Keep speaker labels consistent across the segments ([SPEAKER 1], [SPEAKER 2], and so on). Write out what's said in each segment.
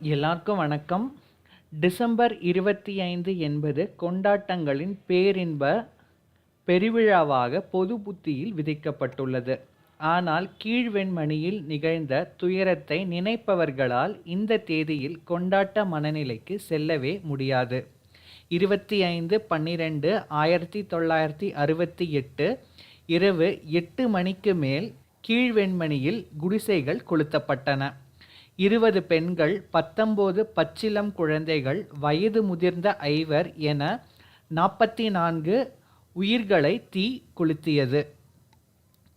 [SPEAKER 1] எல்லாருக்கும் வணக்கம். டிசம்பர் இருபத்தி ஐந்து என்பது கொண்டாட்டங்களின் பேரின்ப பெருவிழாவாக பொது புத்தியில் விதிக்கப்பட்டுள்ளது. ஆனால் கீழ்வெண்மணியில் நிகழ்ந்த துயரத்தை நினைப்பவர்களால் இந்த தேதியில் கொண்டாட்ட மனநிலைக்கு செல்லவே முடியாது. இருபத்தி ஐந்து பன்னிரெண்டு ஆயிரத்தி தொள்ளாயிரத்தி அறுபத்தி எட்டு இரவு எட்டு மணிக்கு மேல் கீழ்வெண்மணியில் குடிசைகள் கொளுத்தப்பட்டன. இருபது பெண்கள் பத்தொம்போது பச்சிளம் குழந்தைகள் வயது முதிர்ந்த ஐவர் என நாற்பத்தி நான்கு உயிர்களை தீ கொளுத்தியது.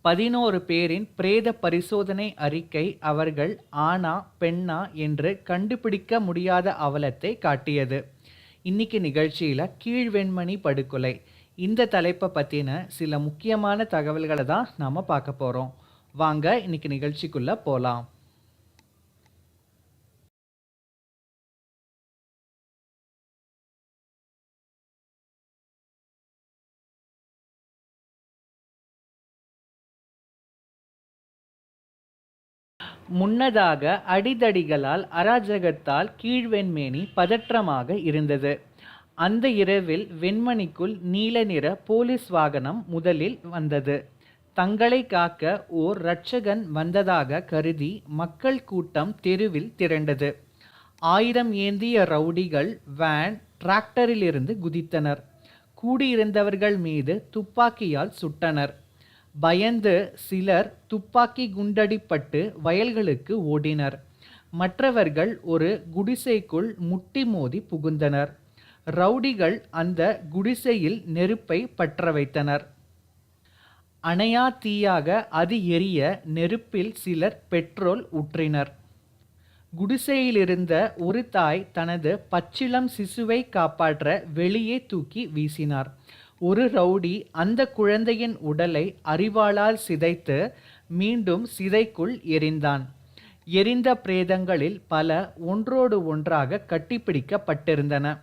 [SPEAKER 1] பதினோரு பேரின் பிரேத பரிசோதனை அறிக்கை அவர்கள் ஆனா பெண்ணா என்று கண்டுபிடிக்க முடியாத அவலத்தை காட்டியது. இன்னைக்கு நிகழ்ச்சியில் கீழ்வெண்மணி படுகொலை. இந்த தலைப்பை பற்றின சில முக்கியமான தகவல்களை தான் நாம் பார்க்க போகிறோம் வாங்க இன்னைக்கு நிகழ்ச்சிக்குள்ளே போகலாம் முன்னதாக அடிதடிகளால் அராஜகத்தால் கீழ்வெண்மேனி பதற்றமாக இருந்தது. அந்த இரவில் வெண்மணிக்குள் நீல நிற போலீஸ் வாகனம் முதலில் வந்தது. தங்களை காக்க ஓர் இரட்சகன் வந்ததாக கருதி மக்கள் கூட்டம் தெருவில் திரண்டது. ஆயிரம் ஏந்திய ரவுடிகள் வேன் டிராக்டரிலிருந்து குதித்தனர். கூடியிருந்தவர்கள் மீது துப்பாக்கியால் சுட்டனர். பயந்து சிலர் துப்பாக்கி குண்டடிப்பட்டு வயல்களுக்கு ஓடினர். மற்றவர்கள் ஒரு குடிசைக்குள் முட்டி மோதி புகுந்தனர். ரவுடிகள் அந்த குடிசையில் நெருப்பை பற்ற வைத்தனர் அணையா தீயாக அது எரிய நெருப்பில் சிலர் பெட்ரோல் ஊற்றினர். குடிசையிலிருந்த ஒரு தாய் தனது பச்சிளம் சிசுவை காப்பாற்ற வெளியே தூக்கி வீசினார். ஒரு ரவுடி அந்த குழந்தையின் உடலை அறிவாளால் சிதைத்து மீண்டும் சிதைக்குள் எரிந்தான். எரிந்த பிரேதங்களில் பல ஒன்றோடு ஒன்றாக கட்டிப்பிடிக்கப்பட்டிருந்தன.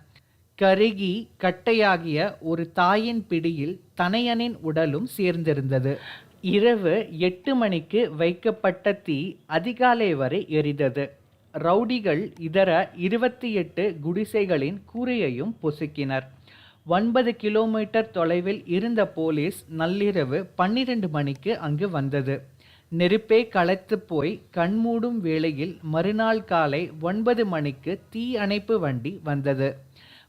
[SPEAKER 1] கருகி கட்டையாகிய ஒரு தாயின் பிடியில் தனையனின் உடலும் சேர்ந்திருந்தது. இரவு எட்டு மணிக்கு வைக்கப்பட்ட தீ அதிகாலை வரை எரிந்தது. ரவுடிகள் இதர இருபத்தி எட்டு குடிசைகளின் கூரையையும் பொசுக்கினர். ஒன்பது கிலோமீட்டர் தொலைவில் இருந்த போலீஸ் நள்ளிரவு பன்னிரண்டு மணிக்கு அங்கு வந்தது. நெருப்பே களைத்து போய் கண்மூடும் வேளையில் மறுநாள் காலை ஒன்பது மணிக்கு தீ அணைப்பு வண்டி வந்தது.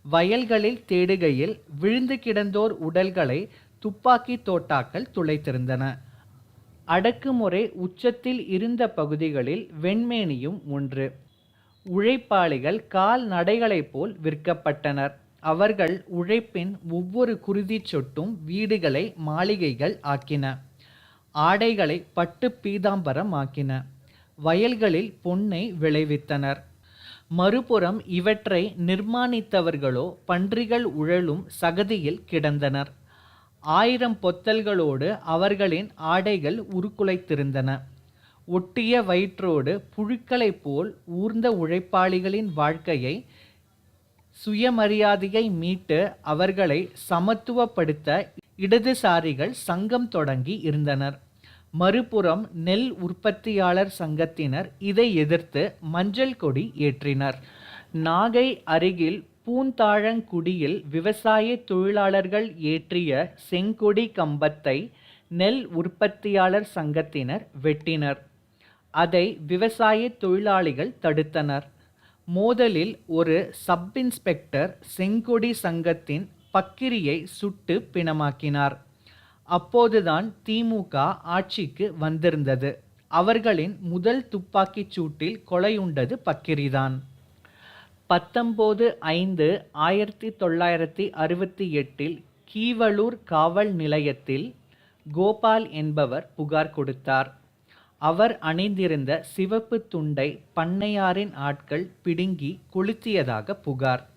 [SPEAKER 1] வயல்களில் தேடுகையில் விழுந்து கிடந்தோர் உடல்களை துப்பாக்கி தோட்டாக்கள் துளைத்திருந்தன. அடக்குமுறை உச்சத்தில் இருந்த பகுதிகளில் வெண்மேனியும் ஒன்று. உழைப்பாளிகள் கால்நடைகளைப் போல் விற்கப்பட்டனர். அவர்கள் உழைப்பின் ஒவ்வொரு குருதிச் சொட்டும் வீடுகளை மாளிகைகள் ஆக்கின. ஆடைகளை பட்டு பீதாம்பரம் ஆக்கின. வயல்களில் பொன்னை விளைவித்தனர். மறுபுறம் இவற்றை நிர்மாணித்தவர்களோ பன்றிகள் உழலும் சகதியில் கிடந்தனர். ஆயிரம் பொத்தல்களோடு அவர்களின் ஆடைகள் உருக்குலைத்திருந்தன. ஒட்டிய வயிற்றோடு புழுக்களைப் போல் ஊர்ந்த உழைப்பாளிகளின் வாழ்க்கையை சுயமரியாதையை மீட்டு அவர்களை சமத்துவப்படுத்த இடதுசாரிகள் சங்கம் தொடங்கி இருந்தனர். மறுபுறம் நெல் உற்பத்தியாளர் சங்கத்தினர் இதை எதிர்த்து மஞ்சள் கொடி ஏற்றினர். நாகை அருகில் பூந்தாழங்குடியில் விவசாய தொழிலாளர்கள் ஏற்றிய செங்கொடி கம்பத்தை நெல் உற்பத்தியாளர் சங்கத்தினர் வெட்டினர். அதை விவசாய தொழிலாளிகள் தடுத்தனர். மோதலில் ஒரு சப் இன்ஸ்பெக்டர் செங்கொடி சங்கத்தின் பக்கிரியை சுட்டு பிணமாக்கினார். அப்போதுதான் திமுக ஆட்சிக்கு வந்திருந்தது. அவர்களின் முதல் துப்பாக்கிச் சூட்டில் கொலையுண்டது பக்கிரிதான். பத்தொம்போது ஐந்து ஆயிரத்தி தொள்ளாயிரத்தி அறுபத்தி எட்டில் கீவளூர் காவல் நிலையத்தில் கோபால் என்பவர் புகார் கொடுத்தார். அவர் அணிந்திருந்த சிவப்பு துண்டை பண்ணையாரின் ஆட்கள் பிடுங்கி கொளுத்தியதாக புகார்.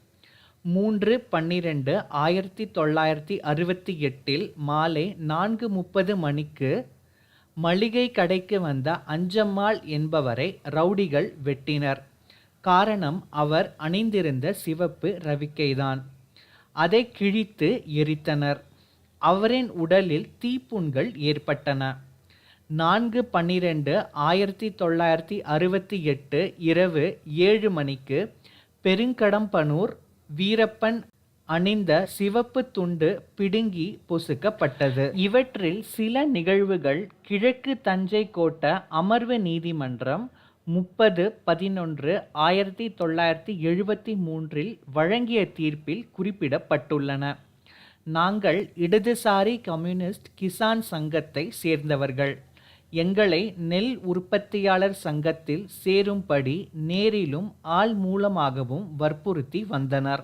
[SPEAKER 1] மூன்று பன்னிரெண்டு ஆயிரத்தி தொள்ளாயிரத்தி அறுபத்தி எட்டில் மாலை நான்கு முப்பது மணிக்கு மளிகை கடைக்கு வந்த அஞ்சம்மாள் என்பவரை ரவுடிகள் வெட்டினர். காரணம் அவர் அணிந்திருந்த சிவப்பு ரவிக்கைதான். அதை கிழித்து எரித்தனர். அவரின் உடலில் தீப்புண்கள் ஏற்பட்டன. நான்கு பன்னிரெண்டு ஆயிரத்தி தொள்ளாயிரத்தி அறுபத்தி எட்டு இரவு ஏழு மணிக்கு பெருங்கடம்பனூர் வீரப்பன் அணிந்த சிவப்பு துண்டு பிடுங்கி பொசுக்கப்பட்டது. இவற்றில் சில நிகழ்வுகள் கிழக்கு தஞ்சை கோட்ட அமர்வு நீதிமன்றம் முப்பது பதினொன்று ஆயிரத்தி தொள்ளாயிரத்தி எழுபத்தி மூன்றில் வழங்கிய தீர்ப்பில் குறிப்பிடப்பட்டுள்ளன. நாங்கள் இடதுசாரி கம்யூனிஸ்ட் கிசான் சங்கத்தை சேர்ந்தவர்கள். எங்களை நெல் உற்பத்தியாளர் சங்கத்தில் சேரும்படி நேரிலும் ஆள் மூலமாகவும் வற்புறுத்தி வந்தனர்.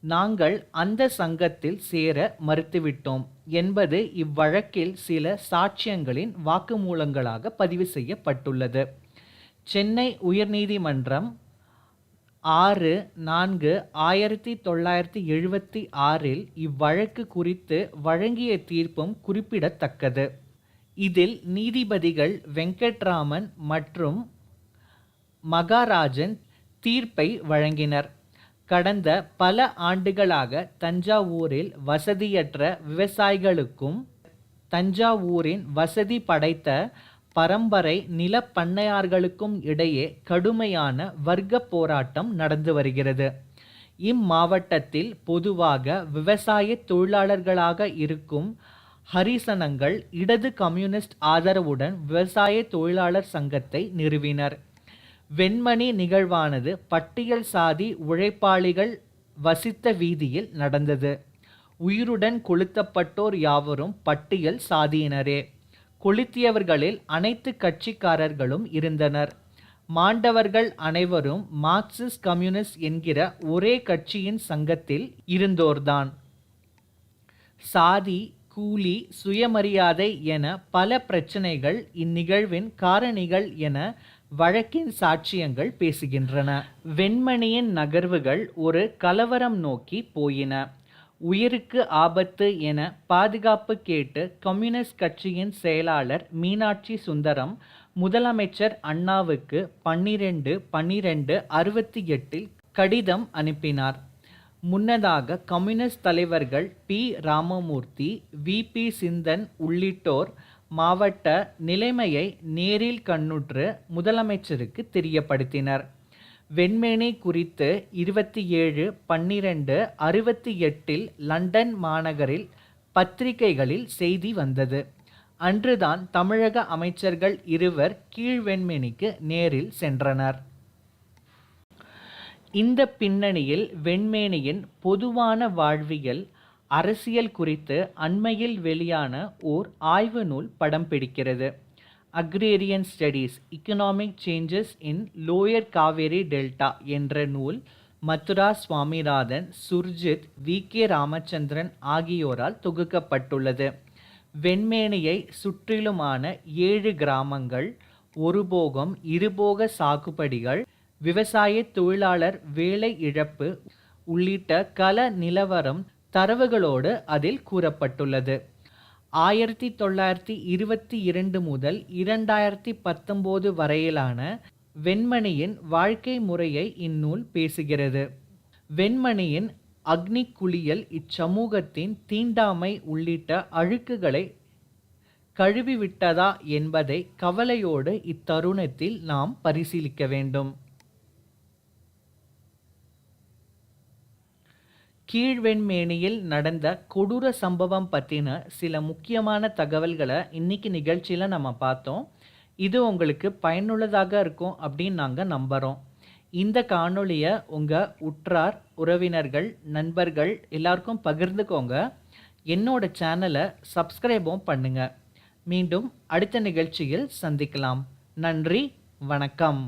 [SPEAKER 1] நாங்கள் அந்த சங்கத்தில் சேர மறுத்துவிட்டோம் என்பது இவ்வழக்கில் சில சாட்சியங்களின் வாக்குமூலங்களாக பதிவு செய்யப்பட்டுள்ளது. சென்னை உயர்நீதிமன்றம் ஆறு நான்கு ஆயிரத்தி தொள்ளாயிரத்தி எழுபத்தி ஆறில் இவ்வழக்கு குறித்து வழங்கிய தீர்ப்பும் குறிப்பிடத்தக்கது. இதில் நீதிபதிகள் வெங்கட்ராமன் மற்றும் மகாராஜன் தீர்ப்பை வழங்கினர். கடந்த பல ஆண்டுகளாக தஞ்சாவூரில் வசதியற்ற விவசாயிகளுக்கும் தஞ்சாவூரின் வசதி படைத்த பரம்பரை நிலப்பண்ணையார்களுக்கும் இடையே கடுமையான வர்க்க போராட்டம் நடந்து வருகிறது. இம்மாவட்டத்தில் பொதுவாக விவசாய தொழிலாளர்களாக இருக்கும் ஹரிசனங்கள் இடது கம்யூனிஸ்ட் ஆதரவுடன் விவசாய தொழிலாளர் சங்கத்தை நிறுவினர். வெண்மணி நிகழ்வானது பட்டியல் சாதி உழைப்பாளிகள் வசித்த வீதியில் நடந்தது. உயிருடன் கொளுத்தப்பட்டோர் யாவரும் பட்டியல் சாதியினரே. கொளுத்தியவர்களில் அனைத்து கட்சிக்காரர்களும் இருந்தனர். மாண்டவர்கள் அனைவரும் மார்க்சிஸ்ட் கம்யூனிஸ்ட் என்கிற ஒரே கட்சியின் சங்கத்தில் இருந்தோர்தான். சாதி கூலி சுயமரியாதை என பல பிரச்சனைகள் இந்நிகழ்வின் காரணிகள் என வழக்கின் சாட்சியங்கள் பேசுகின்றன. வெண்மணியின் நகர்வுகள் ஒரு கலவரம் நோக்கி போயின. உயிருக்கு ஆபத்து என பாதுகாப்பு கேட்டு கம்யூனிஸ்ட் கட்சியின் செயலாளர் மீனாட்சி சுந்தரம் முதலமைச்சர் அண்ணாவுக்கு பன்னிரெண்டு பன்னிரெண்டு அறுபத்தி எட்டில் கடிதம் அனுப்பினார். முன்னதாக கம்யூனிஸ்ட் தலைவர்கள் P. Ramamurthi V. P. Chinthan உள்ளிட்டோர் மாவட்ட நிலைமையை நேரில் கண்ணுற்று முதலமைச்சருக்கு தெரியப்படுத்தினர். வெண்மேனி குறித்து இருபத்தி ஏழு பன்னிரண்டு அறுபத்தி எட்டில் லண்டன் மாநகரில் பத்திரிகைகளில் செய்தி வந்தது. அன்றுதான் தமிழக அமைச்சர்கள் இருவர் கீழ்வெண்மேனிக்கு நேரில் சென்றனர். இந்த பின்னணியில் வெண்மேனியின் பொதுவான வாழ்வியல் அரசியல் குறித்து அண்மையில் வெளியான ஓர் ஆய்வு நூல் படம் பிடிக்கிறது. Agrarian studies economic changes in lower Kaveri delta என்ற நூல் மதுரா சுவாமிநாதன் சுர்ஜித் வி. கே. ராமச்சந்திரன் ஆகியோரால் தொகுக்கப்பட்டுள்ளது. வெண்மேனியை சுற்றிலுமான ஏழு கிராமங்கள் ஒருபோகம் இருபோக சாகுபடிகள் விவசாய தொழிலாளர் வேலை இழப்பு உள்ளிட்ட கல நிலவரம் தரவுகளோடு அதில் கூறப்பட்டுள்ளது. ஆயிரத்தி தொள்ளாயிரத்தி இருபத்தி இரண்டு முதல் இரண்டாயிரத்தி பத்தொம்போது வரையிலான வெண்மணியின் வாழ்க்கை முறையை இந்நூல் பேசுகிறது. வெண்மணியின் அக்னி குளியல் இச்சமூகத்தின் தீண்டாமை உள்ளிட்ட அழுக்குகளை கழுவிவிட்டதா என்பதை கவலையோடு இத்தருணத்தில் நாம் பரிசீலிக்க வேண்டும். கீழ்வெண்மேனியில் நடந்த கொடூர சம்பவம் பற்றின சில முக்கியமான தகவல்களை இன்னைக்கு நிகழ்ச்சியில் நம்ம பார்த்தோம். இது உங்களுக்கு பயனுள்ளதாக இருக்கும் அப்படின்னு நாங்கள் நம்புகிறோம் இந்த காணொளியை உங்கள் உற்றார் உறவினர்கள் நண்பர்கள் எல்லாருக்கும் பகிர்ந்துக்கோங்க. என்னோட சேனலை சப்ஸ்கிரைபும் பண்ணுங்கள் மீண்டும் அடுத்த நிகழ்ச்சியில் சந்திக்கலாம். நன்றி வணக்கம்.